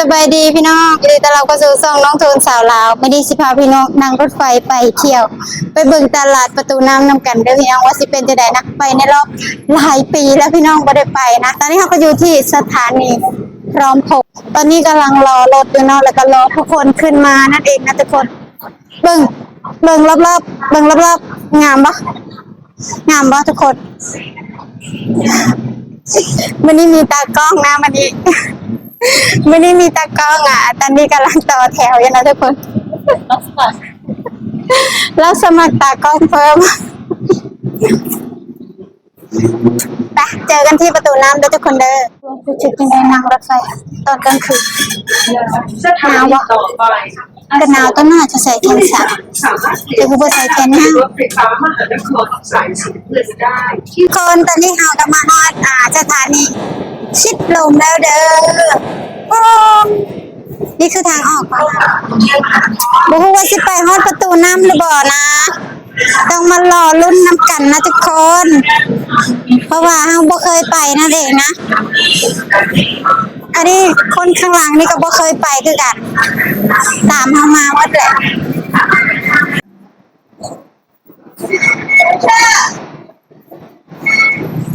สบายดีพี่น้องเลต่เราก็สู่ซ่องน้องโทนสาวลาวไม่ได้สิพาพี่น้องนั่งรถไฟไปเที่ยว ไปเบิ่งตลาดประตูน้ำนำกันเด้อพี่น้องว่าสิเป็นจะไดนะไปในรอบหลายปีแล้วพี่น้องบ่ได้ไปนะ ตอนนี้เราก็อยู่ที่สถานีพร้อมพบตอนนี้กำลังรอรถอยู่เนาะแล้วก็รอทุกคนขึ้นมานั่นเองนะทุกคน เบิ่งเบิ่งรอบๆเบิ่งรอบๆงามปะงามปะทุกคนมันนี่มีตากล้องนะมันนี้ มันนี่มีตากล้องอะ ตอนนี้กำลังต่อแถวอยู่นะทุกคนแล้วสมัครตากล้องเพิ่มไปเจอกันที่ประตูน้ำเด้อทุกคนเด้อรู้สึกยังไงนั่งรถไฟตอนกลางคืนสถานีต่อไปก็หนาวต้นหน้าจะใส่แขนสั้นสามารถเดี๋ยวกูไปใส่แขนยาวรถไฟฟ้ามหานครสายสีน้ำเงินได้ที่คนตอนนี้เรากำลังฮอดอ่าสถานี ชิดลมแล้วเด้อโอ้นี่คือทางออกปะบอกว่าสิไปฮอดประตูน้ำหรือบ่นะ ต้องมารอรุ่นน้ำกันนะทุกคน เพราะว่าเราบ่เคยไปนั่นเองนะ อันนี้คนข้างหลังนี่ก็บ่เคยไปคือกัน ตามเรามาวัดแหละ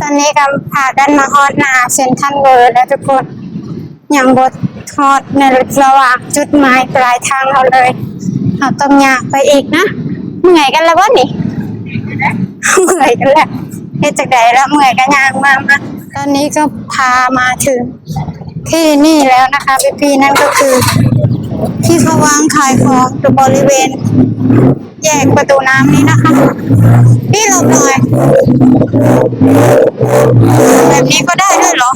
อนนี้ก็พากันมาฮอดนาเซนทันเวิร์แล้วทุกคนยังบดฮอดในระหว่างจุดหมายปลายทางเราเลยเราต้องยางไปอีกนะเมื่อยกันแล้ววะนี่เมื่อยกันแล้วเฮ็ดจากใดแล้วเมื่อยกันยางมากนะตอนนี้ก็พามาถึงที่นี่แล้วนะคะพี่พี่ๆนั่นก็คือ ที่เขาวางขายของตรงบริเวณ แยกประตูน้ำนี้นะคะ พี่หลบหน่อย แบบนี้ก็ได้ด้วยเหรอ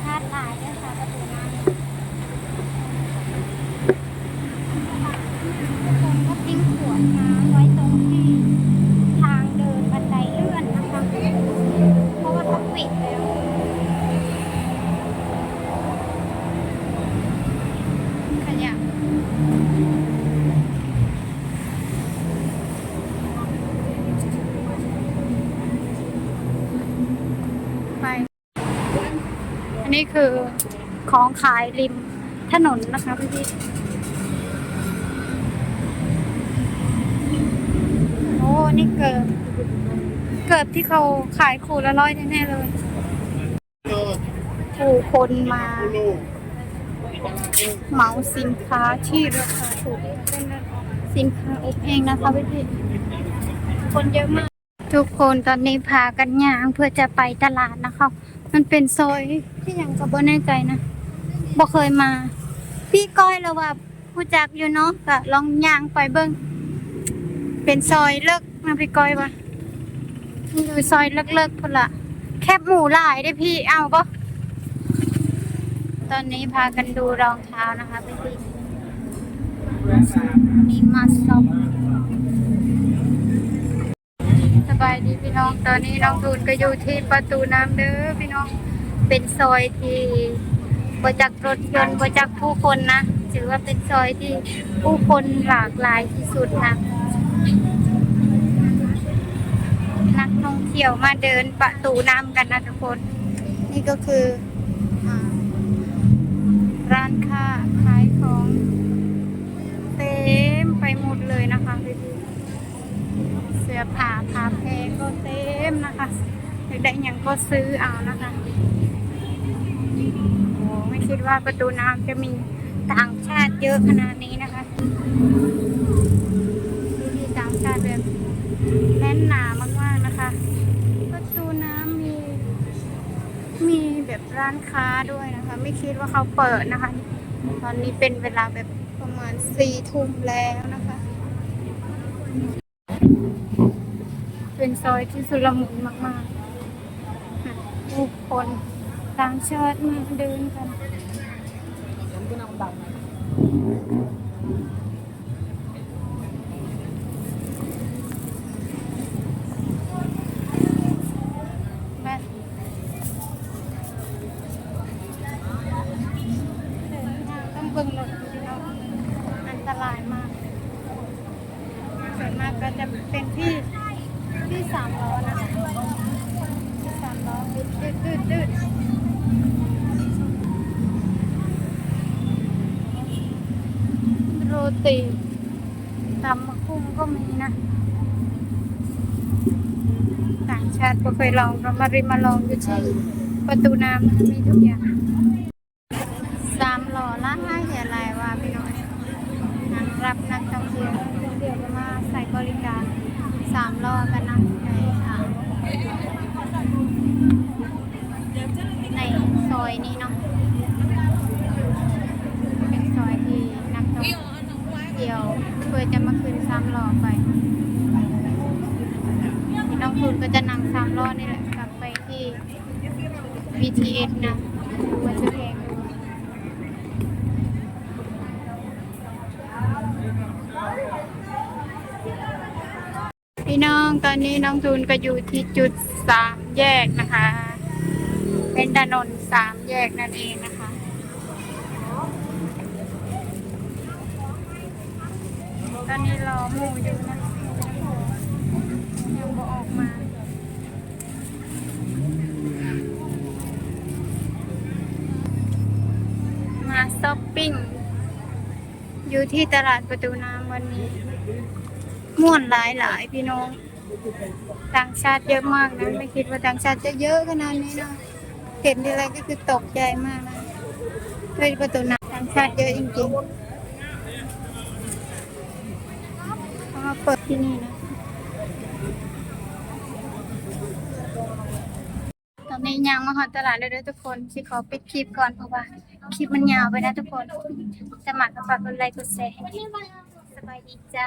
ชาติหลายด้วยค่ะประตูน้ำคนก็ทิ้งขวดน้ำไว้ตรงที่ทางเดินบันไดเลื่อนนะคะ เพราะว่าเขาปิดแล้ว ขยะไป อั นนี้คือของขายริมถนนนะคะพี่พี่โอ้นี่เกิด เกิดที่เขาขายคูละร้อยแน่ๆเลยผู้คนมาเหมาสินค้าที่ราคาถูกเป็นสินค้าอบเองนะคะพี่พี่คนเยอะมาก ทุกคนตอนนี้พากันย่างเพื่อจะไปตลาดนะคะ มันเป็นซอยที่ยังก็บ่แน่ใจนะบ่เคยมา พี่ก้อยแล้วว่าผู้จักอยู่เนาะก็ลองย่างไปเบิ่งเป็นซอยเลิกนะพี่ก้อยว่าอยู่ซอยเลิกๆพุ่นละแคบหมูหลายได้พี่เอาปะตอนนี้พากันดูรองเท้านะคะพี่พี่นี่มาซอป ตอนนี้น้องทูนก็อยู่ที่ประตูน้ำเด้อพี่น้อง เป็นซอยที่บรจักรถยนต์บรจักผู้คนนะถือว่าเป็นซอยที่ผู้คนหลากหลายที่สุดนะ นักท่องเที่ยวมาเดินประตูน้ำกันนะทุกคน นี่ก็คือร้านค้าขายของเต็มไปหมดเลยนะคะพี่เสื้อผ้าผ้าแพรก็เต็ม นะคะอยากได้ยังก็ซื้อเอานะคะโอ้ไม่คิดว่าประตูน้ำจะมีต่างชาติเยอะขนาดนี้นะคะมีต่างชาติแบบแน่นหนามากๆนะคะ ประตูน้ำมีมีแบบร้านค้าด้วยนะคะ ไม่คิดว่าเขาเปิดนะคะ ตอนนี้เป็นเวลาแบบประมาณสี่ทุ่มแล้วนะคะ เป็นซอยที่สุลมุนมากๆผู้คนต่างชาติมาเดินกัน แบบเดินทางต้องเบิ่งรถอยู่เนาะอันตรายมากส่วน มาก็จะเป็นที่ที่สามล้อนะคะที่สามล้อดืดดืดดืดดืด โรตีตำมะคุ้งก็มีนะ ต่างชาติก็เคยลองเรามาริมาลองดูที่ประตูน้ำมีทุกอย่างสามหล่อละห้าเหียลายว่าพี่น้อยนั่งรับนักท่องเที่ยวนักท่องเที่ยวก็มาใส่บริการสามล้อกันนะในอ่าในซอยนี้เนาะเป็นซอยที่นักท่องเที่ยวเพื่อ จะมาขึ้นสามล้อไปพี่น้องทุนก็จะนั่งสามล้อนี่แหละกลับไปที่ BTS นะมันจะแพงพี่น้องตอนนี้น้องทุนก็อยู่ที่จุดสามแยกนะคะ เป็นถนนสามแยกนั่นเองนะคะ ตอนนี้รอหมูอยู่นะยังบ่ออกมามาช้อปปิ้งอยู่ที่ตลาดประตูน้ำวันนี้ม่วนหลายหลายๆพี่น้อง ต่างชาติเยอะมากนะ ไม่คิดว่าต่างชาติจะเยอะขนาดนี้นะเห็นทีไรก็คือตกใจมากนะที่ประตูน้ำต่างชาติเยอะจริงๆ เปิดที่นี่นะตอนนี้ยังมาหอตลาดเลยด้อทุกคนสิขอปิดคลิปก่อนเพราะว่าคลิปมันยาวไปนะทุกคนสมัครกับฝากกดไลค์กดแชร์สบายดีจ้า